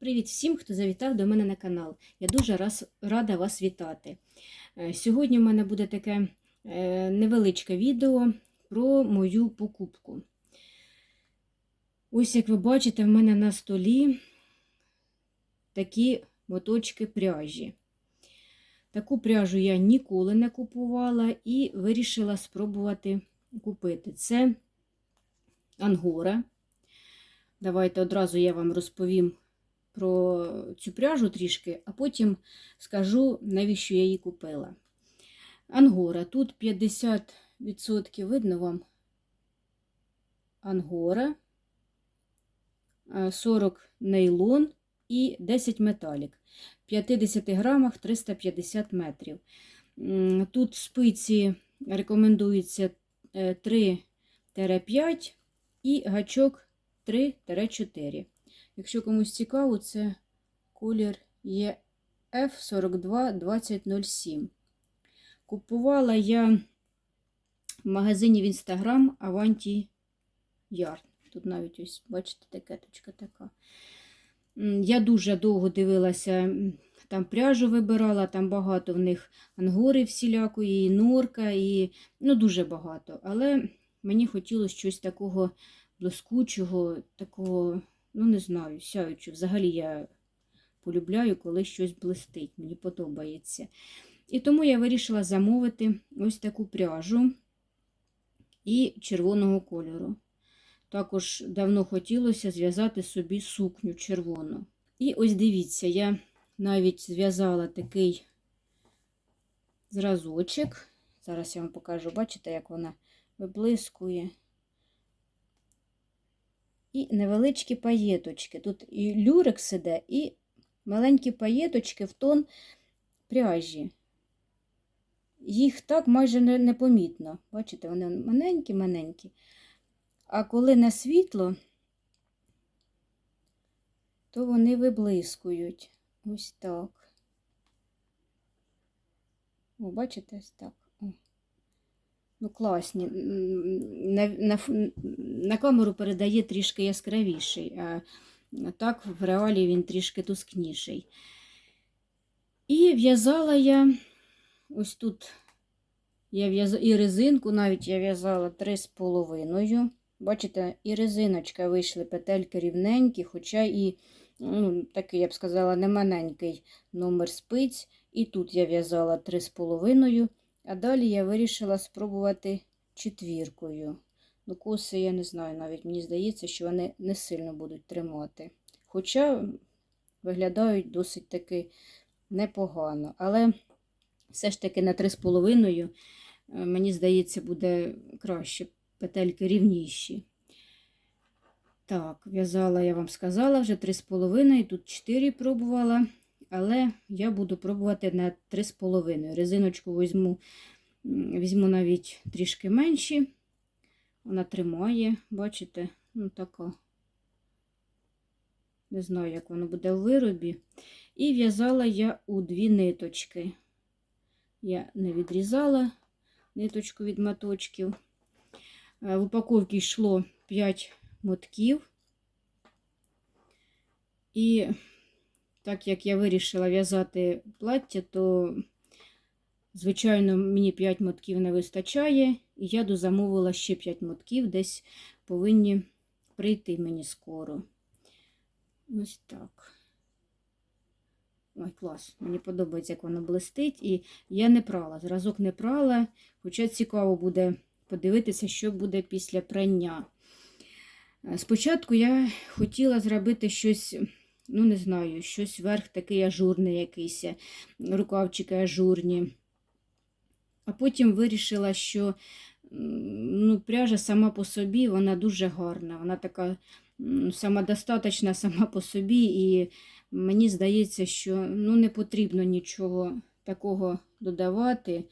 Привіт всім, хто завітав до мене на канал. Я дуже раз, рада вас вітати. Е, Сьогодні в мене буде таке е, невеличке відео про мою покупку. Ось, як ви бачите, в мене на столі такі моточки пряжі. Таку пряжу я ніколи не купувала і вирішила спробувати купити. Це ангора. Давайте одразу я вам розповім про цю пряжу трішки, а потім скажу, навіщо я її купила. Ангора. Тут 50% видно вам ангора, 40 нейлон і 10 металік. В 50 грамах 350 метрів. Тут спиці рекомендується 3-5 і гачок 3-4. Якщо комусь цікаво, це колір є F422007. Купувала я в магазині в Instagram Avanti Yarn. Тут навіть ось, бачите, такеточка така. Я дуже довго дивилася, там пряжу вибирала, там багато в них ангори всілякої, і норка, і ну, дуже багато. Але мені хотілося щось такого блискучого, такого ну не знаю, сяючу. Взагалі я полюбляю, коли щось блистить, мені подобається. І тому я вирішила замовити ось таку пряжу і червоного кольору. Також давно хотілося зв'язати собі сукню червону. І ось дивіться, я навіть зв'язала такий зразочок. Зараз я вам покажу, бачите, як вона виблискує і невеличкі паєточки. Тут і люрекс іде, і маленькі паєточки в тон пряжі. Їх так майже непомітно. Бачите, вони маленькі-маленькі. А коли на світло, то вони виблискують. Ось так. О, бачите, ось так. Ну, класні. На на, на камеру передає трішки яскравіший, а так в реалі він трішки тускніший. І в'язала я ось тут я в'язала і резинку навіть я в'язала 3,5. Бачите, і резиночка вийшли петельки рівненькі, хоча і ну, такий, я б сказала, не маленький номер спиць. І тут я в'язала 3,5. А далі я вирішила спробувати четвіркою. Ну, коси, я не знаю, навіть мені здається, що вони не сильно будуть тримати. Хоча виглядають досить таки непогано. Але все ж таки на 3,5, е, мені здається, буде краще, петельки рівніші. Так, в'язала, я вам сказала, вже 3,5, тут 4 пробувала але я буду пробувати на 3,5. Резиночку візьму, візьму навіть трішки менші. Вона тримає, бачите, ну така. Не знаю, як воно буде в виробі. І в'язала я у дві ниточки. Я не відрізала ниточку від моточків. Е, в упаковці йшло 5 мотків. І так як я вирішила в'язати плаття, то, звичайно, мені 5 мотків не вистачає, і я дозамовила ще 5 мотків, десь повинні прийти мені скоро. Ось так. Ой, клас, мені подобається, як воно блистить. І я не прала, зразок не прала, хоча цікаво буде подивитися, що буде після прання. Спочатку я хотіла зробити щось ну, не знаю, щось верх такий ажурний якийсь, рукавчики ажурні. А потім вирішила, що ну, пряжа сама по собі, вона дуже гарна. Вона така самодостаточна сама по собі, і мені здається, що ну, не потрібно нічого такого додавати.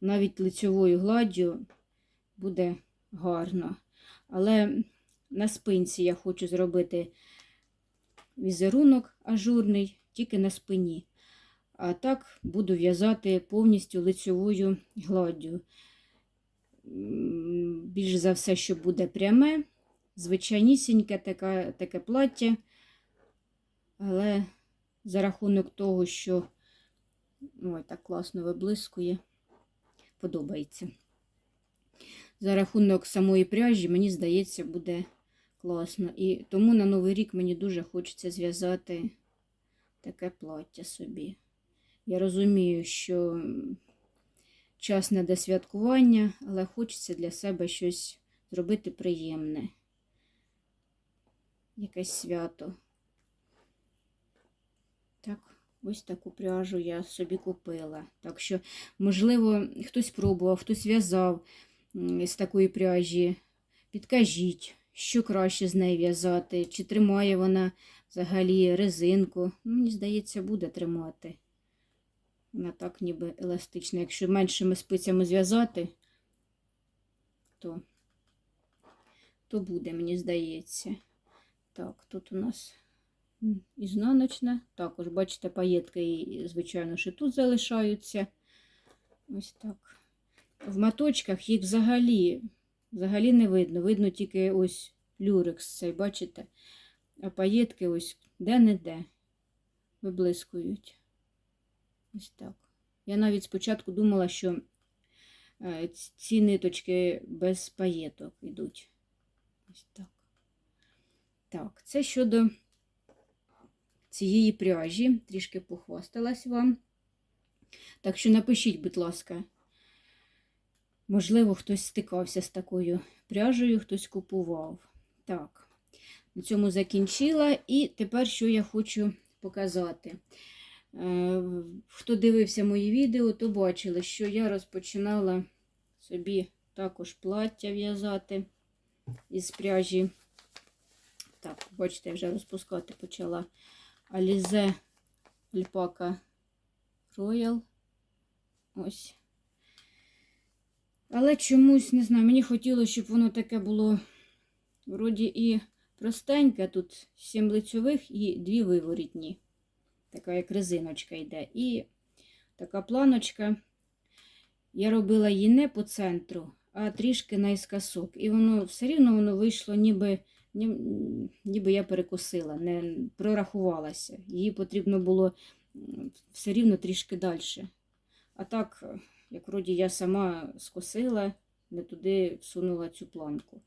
Навіть лицьовою гладдю буде гарно. Але на спинці я хочу зробити візерунок ажурний, тільки на спині. А так буду в'язати повністю лицьовою гладдю. Більш за все, що буде пряме, звичайнісіньке таке, таке плаття, але за рахунок того, що ой, так класно виблискує, подобається. За рахунок самої пряжі, мені здається, буде класно. І тому на Новий рік мені дуже хочеться зв'язати таке плаття собі. Я розумію, що час не до святкування, але хочеться для себе щось зробити приємне. Якесь свято. Так, ось таку пряжу я собі купила. Так що, можливо, хтось пробував, хтось в'язав з такої пряжі. Підкажіть, що краще з неї в'язати, чи тримає вона взагалі резинку. Ну, Мені здається, буде тримати. Вона так ніби еластична. Якщо меншими спицями зв'язати, то, то буде, мені здається. Так, тут у нас ізнаночна. Також, бачите, паєтки, звичайно, що тут залишаються. Ось так. В маточках їх взагалі, взагалі не видно. Видно тільки ось люрекс цей, бачите? А паєтки ось де-не-де виблискують. Ось так. Я навіть спочатку думала, що е, ці ниточки без паєток йдуть. Ось так. Так, це щодо цієї пряжі. Трішки похвасталась вам. Так що напишіть, будь ласка, можливо, хтось стикався з такою пряжею, хтось купував. Так, на цьому закінчила. І тепер що я хочу показати. Е, Хто дивився мої відео, то бачили, що я розпочинала собі також плаття в'язати із пряжі. Так, бачите, я вже розпускати почала Alize Alpaca Royal. Ось. Але чомусь, не знаю, мені хотілося, щоб воно таке було вроді і простеньке. Тут сім лицьових і дві виворітні. Така як резиночка йде. І така планочка. Я робила її не по центру, а трішки наискосок. І воно все рівно воно вийшло, ніби, ні- ніби я перекусила, не прорахувалася. Її потрібно було все рівно трішки далі. А так, як вроді я сама скосила, не туди всунула цю планку.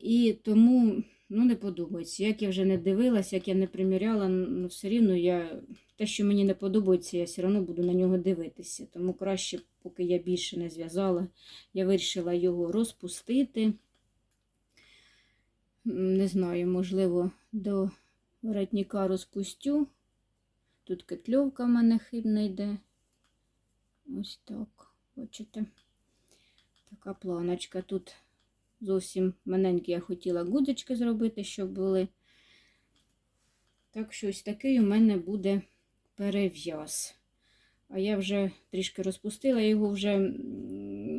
І тому ну, не подобається. Як я вже не дивилась, як я не приміряла, ну, все рівно я те, що мені не подобається, я все одно буду на нього дивитися. Тому краще, поки я більше не зв'язала, я вирішила його розпустити. Не знаю, можливо, до воротника розпустю. Тут кетльовка в мене хибна йде. Ось так, бачите. Така планочка. Тут зовсім маленькі я хотіла гудочки зробити, щоб були. Так що ось такий у мене буде перев'яз. А я вже трішки розпустила, його вже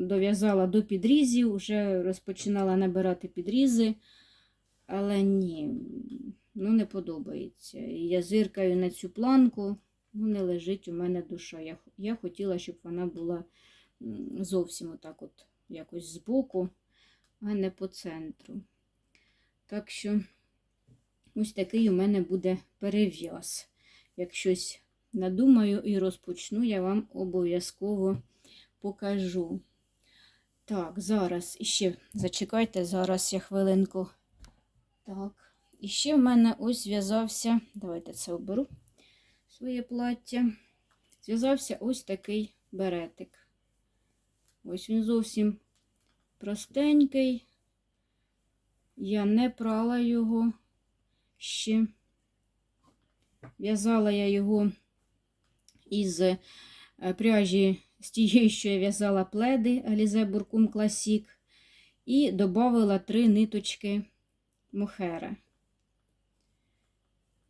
дов'язала до підрізів, вже розпочинала набирати підрізи. Але ні, ну не подобається. Я зиркаю на цю планку, ну не лежить у мене душа. Я, я хотіла, щоб вона була зовсім отак от якось збоку, а не по центру. Так що ось такий у мене буде перев'яз. Як щось надумаю і розпочну, я вам обов'язково покажу. Так, зараз іще зачекайте, зараз я хвилинку. Так, і ще в мене ось зв'язався, давайте це оберу своє плаття. Зв'язався ось такий беретик. Ось він зовсім простенький. Я не прала його ще. В'язала я його із е, пряжі з тієї, що я в'язала пледи Alize Буркум Classic. І додала три ниточки мохера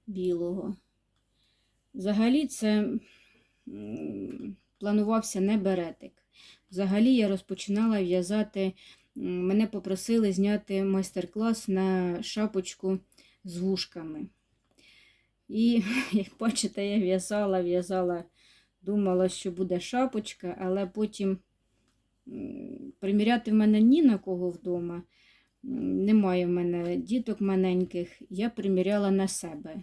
білого. Взагалі, це планувався не беретик. Взагалі я розпочинала в'язати, мене попросили зняти майстер-клас на шапочку з вушками. І, як бачите, я в'язала, в'язала, думала, що буде шапочка, але потім приміряти в мене ні на кого вдома. немає в мене діток маленьких, я приміряла на себе.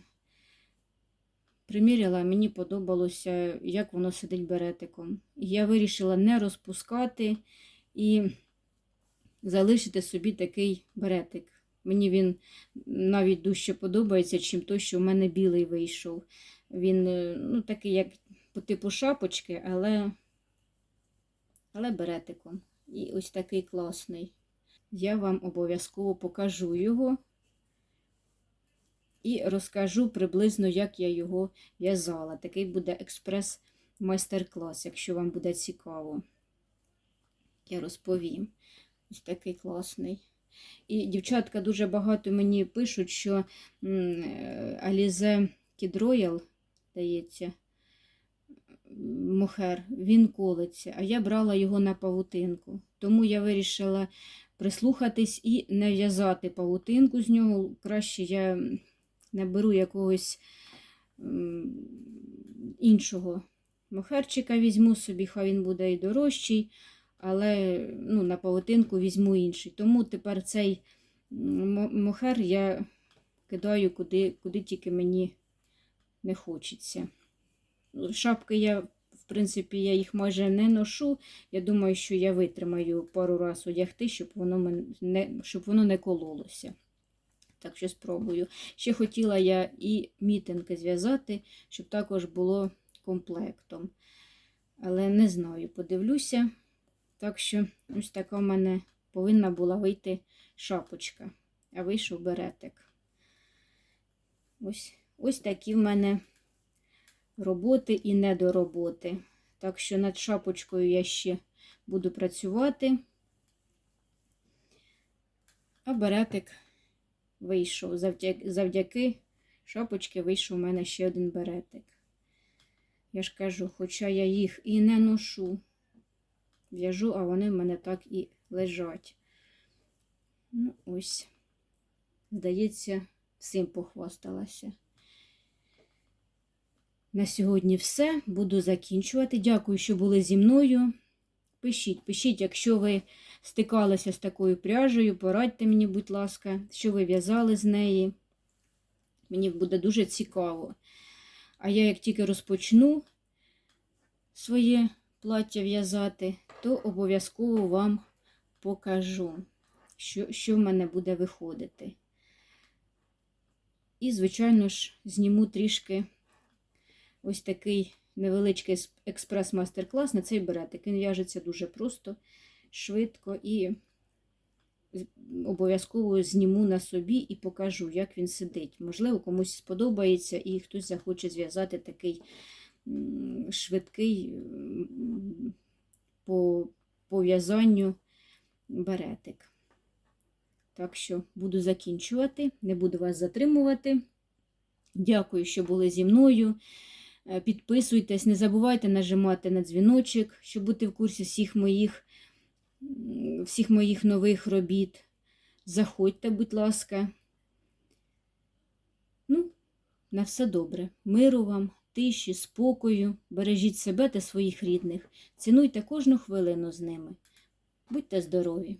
Приміряла, мені подобалося, як воно сидить беретиком. Я вирішила не розпускати і залишити собі такий беретик. Мені він навіть дужче подобається, чим той, що в мене білий вийшов. Він е, ну, такий, як по типу шапочки, але, але беретиком. І ось такий класний. Я вам обов'язково покажу його і розкажу приблизно, як я його в'язала. Такий буде експрес-майстер-клас, якщо вам буде цікаво. Я розповім. Ось такий класний. І дівчатка дуже багато мені пишуть, що е, Kid Royal, здається, мохер, він колиться, а я брала його на павутинку. Тому я вирішила прислухатись і не в'язати павутинку з нього. Краще я наберу якогось іншого мохерчика візьму собі, хай він буде і дорожчий, але ну, на павутинку візьму інший. Тому тепер цей мохер я кидаю куди, куди тільки мені не хочеться. Шапки я, в принципі, я їх майже не ношу. Я думаю, що я витримаю пару раз одягти, щоб воно, не, щоб воно не кололося. Так що спробую. Ще хотіла я і мітинги зв'язати, щоб також було комплектом. Але не знаю, подивлюся. Так що ось така в мене повинна була вийти шапочка, а вийшов беретик. Ось, ось такі в мене роботи і недороботи. Так що над шапочкою я ще буду працювати. А беретик вийшов. Завдяки, завдяки шапочки вийшов у мене ще один беретик. Я ж кажу, хоча я їх і не ношу, в'яжу, а вони в мене так і лежать. Ну, ось, здається, всім похвасталася. На сьогодні все. Буду закінчувати. Дякую, що були зі мною. Пишіть, пишіть, якщо ви стикалися з такою пряжею, порадьте мені, будь ласка, що ви в'язали з неї. Мені буде дуже цікаво. А я, як тільки розпочну своє плаття в'язати, то обов'язково вам покажу, що, що в мене буде виходити. І, звичайно ж, зніму трішки ось такий невеличкий експрес-мастер-клас на цей беретик. Він в'яжеться дуже просто, швидко і обов'язково зніму на собі і покажу, як він сидить. Можливо, комусь сподобається і хтось захоче зв'язати такий швидкий по, по в'язанню беретик. Так що буду закінчувати, не буду вас затримувати. Дякую, що були зі мною. Е, Підписуйтесь, не забувайте нажимати на дзвіночок, щоб бути в курсі всіх моїх, всіх моїх нових робіт. Заходьте, будь ласка. Ну, на все добре. Миру вам, тиші, спокою. Бережіть себе та своїх рідних. Цінуйте кожну хвилину з ними. Будьте здорові!